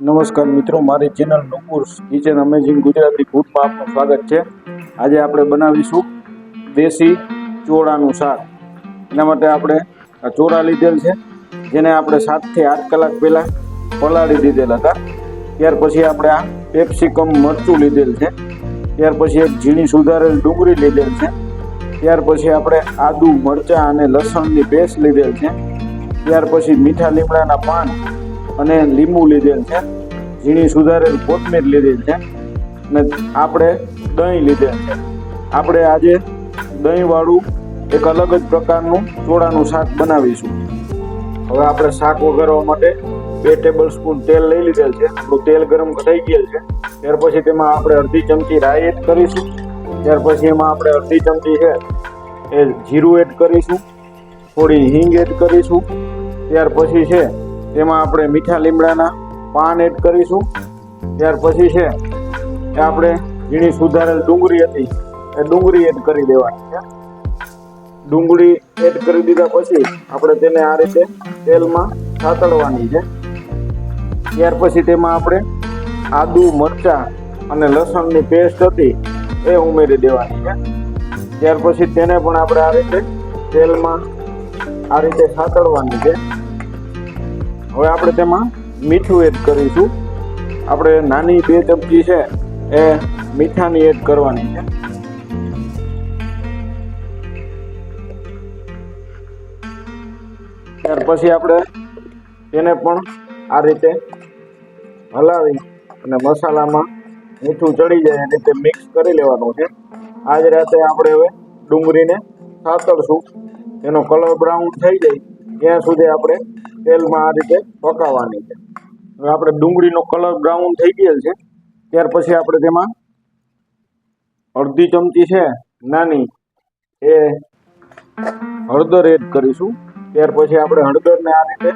નમસ્કાર મિત્રો, મારી channel Nupur's kitchen amazing Gujarati ફૂડમાં આપનું સ્વાગત છે. આજે આપણે બનાવીશું દેશી ચોળાનું શાક. એના માટે આપણે આ ચોળા લીધેલ છે, જેને આપણે સાતથી આઠ કલાક પહેલાં પલાળી દીધેલ હતા. ત્યાર પછી આપણે આ પેપ્સિકમ મરચું લીધેલ છે. ત્યાર પછી એક ઝીણી સુધારેલ ડુંગળી લીધેલ છે. ત્યાર પછી આપણે આદુ, મરચાં અને લસણની પેસ્ટ લીધેલ છે. ત્યાર પછી મીઠા લીમડાના પાન અને લીંબુ લીધેલ છે. ઝીણી સુધારેલ કોથમીર લીધેલ છે. અને આપણે દહીં લીધેલ છે. આપણે આજે દહીંવાળું એક અલગ જ પ્રકારનું ચોળાનું શાક બનાવીશું. હવે આપણે શાક વઘારવા માટે બે ટેબલ સ્પૂન તેલ લઈ લીધેલ છે. આપણું તેલ ગરમ થઈ ગયેલ છે. ત્યાર પછી તેમાં આપણે અડધી ચમચી રાઈ એડ કરીશું. ત્યાર પછી એમાં આપણે અડધી ચમચી છે એ જીરું એડ કરીશું. થોડી હિંગ એડ કરીશું. ત્યાર પછી છે તેમાં આપણે મીઠા લીમડાના પાન એડ કરીશું. ત્યાર પછી છે એ આપણે ઝીણી સુધારેલ ડુંગળી હતી એ ડુંગળી એડ કરી દેવાની છે. ડુંગળી એડ કરી દીધા પછી આપણે તેને આ રીતે તેલમાં સાતળવાની છે. ત્યાર પછી તેમાં આપણે આદુ, મરચાં અને લસણની પેસ્ટ હતી એ ઉમેરી દેવાની છે. ત્યાર પછી તેને પણ આપણે આ રીતે તેલમાં આ રીતે સાતળવાની છે. હવે આપણે તેમાં મીઠું એડ કરીશું. આપણે નાની બે ચમચી છે એ મીઠાની એડ કરવાની છે. ત્યાર પછી આપણે તેને પણ આ રીતે હલાવી અને મસાલામાં મીઠું ચડી જાય એ રીતે મિક્સ કરી લેવાનું છે. આ જ રાતે આપણે હવે ડુંગળીને સાતળશું. એનો કલર બ્રાઉન થઈ જાય. ત્યાં સુધી આપણે તેલમાં આ રીતે પકાવવાની છે. હવે આપણે ડુંગળીનો કલર બ્રાઉન થઈ ગયેલ છે. ત્યાર પછી આપણે તેમાં અડધી ચમચી છે નાની એ હળદર એડ કરીશું. ત્યાર પછી આપણે હળદરને આ રીતે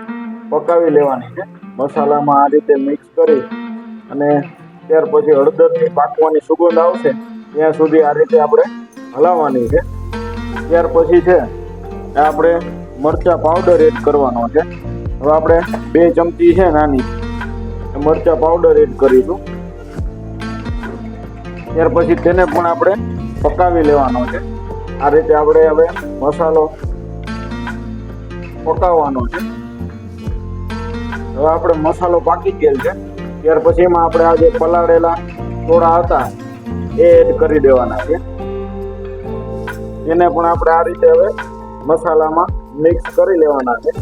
પકાવી લેવાની છે. મસાલામાં આ રીતે મિક્સ કરી અને ત્યાર પછી હળદરની પાકવાની સુગંધ આવશે ત્યાં સુધી આ રીતે આપણે હલાવવાની છે. ત્યાર પછી છે, આપણે મરચા પાવડર એડ કરવાનો છે. હવે આપણે બે ચમચી છે નાની. મરચા પાવડર એડ કરીશું. ત્યાર પછી તેને પણ આપણે પકાવી લેવાનો છે. આ રીતે આપણે હવે મસાલો પકાવવાનો છે. હવે આપણે મસાલો પાકી ગયેલ છે. ત્યાર પછી એમાં આપણે આ જે પલાળેલા થોડા હતા એ એડ કરી દેવાના છે. એને પણ આપણે આ રીતે હવે મસાલામાં મિક્સ કરી લેવાના છે.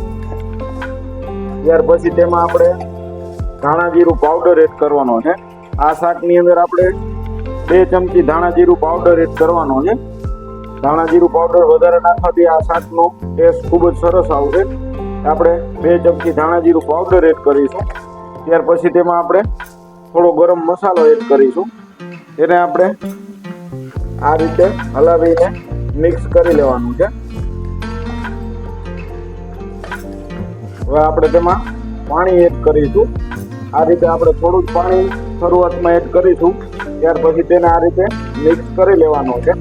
ત્યાર પછી તેમાં આપણે ધાણા જીરું પાવડર એડ કરવાનો છે. આ શાકની અંદર આપણે બે ચમચી ધાણા જીરું પાવડર એડ કરવાનો છે. ધાણા જીરું પાવડર વધારે નાખવાથી આ શાકનો ટેસ્ટ ખૂબ જ સરસ આવશે. આપણે બે ચમચી ધાણા જીરું પાવડર એડ કરીશું. ત્યાર પછી તેમાં આપણે થોડો ગરમ મસાલો એડ કરીશું. એને આપણે આ રીતે હલાવીને મિક્સ કરી લેવાનું છે. હવે આપણે તેમાં પાણી એડ કરીશું. આ રીતે આપણે થોડું જ પાણી શરૂઆતમાં એડ કરીશું. ત્યાર પછી તેને આ રીતે મિક્સ કરી લેવાનું છે.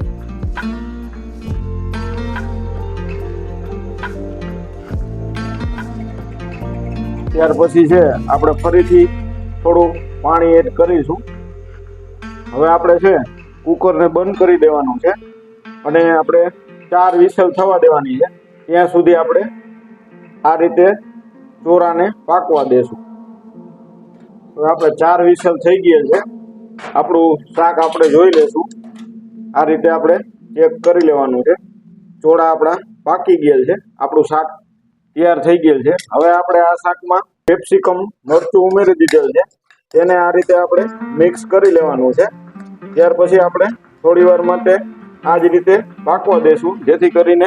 ત્યાર પછી છે, આપણે ફરીથી થોડું પાણી એડ કરીશું. હવે આપણે છે, કુકરને બંધ કરી દેવાનું છે. અને આપણે ચાર વિસલ થવા દેવાની છે. ત્યાં સુધી આપણે આ રીતે ચોરાને પાકવા દેશું. હવે આપણે ચાર વિસલ થઈ ગયેલ છે. આપણું શાક આપણે જોઈ લેશું. આ રીતે આપણે ચેક કરી લેવાનું છે. ચોળા આપણા પાકી ગયેલ છે. આપણું શાક તૈયાર થઈ ગયેલ છે. હવે આપણે આ શાકમાં કેપ્સિકમ મરચું ઉમેરી દીધેલ છે. તેને આ રીતે આપણે મિક્સ કરી લેવાનું છે. ત્યાર પછી આપણે થોડી વાર માટે આ જ રીતે પાકવા દેશું. જેથી કરીને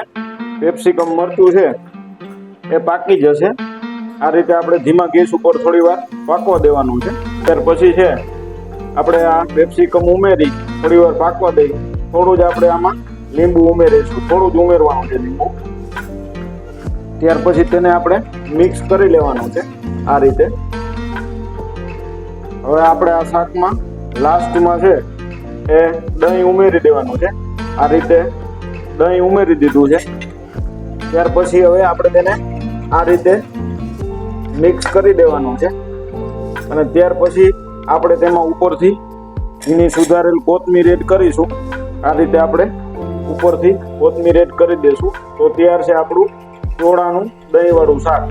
પેપ્સિકમ મરચું છે એ પાકી જશે. આ રીતે આપણે ધીમા ગેસ ઉપર થોડી વાર પાકવા દેવાનું છે. ત્યાર પછી છે, આપણે આ પેપ્સિકમ ઉમેરી થોડી વાર પાકવા દઈ થોડું જ આપણે આમાં લીંબુ ઉમેરીશું. થોડું જ ઉમેરવાનું છે લીંબુ. ત્યાર પછી તેને આપણે મિક્સ કરી લેવાનું છે આ રીતે. હવે આપણે આ શાકમાં લાસ્ટમાં છે, એ દહીં ઉમેરી દેવાનું છે. આ રીતે દહીં ઉમેરી દીધું છે. ત્યાર પછી હવે આપણે તેને આ રીતે મિક્સ કરી દેવાનું છે. અને ત્યાર પછી આપણે તેમાં ઉપરથી ઝીણી સુધારેલ કોથમીર એડ કરીશું. આ રીતે આપણે ઉપરથી કોથમીર એડ કરી દઈશું તો તૈયાર છે આપણું ચોળાનું દહીંવાળું શાક.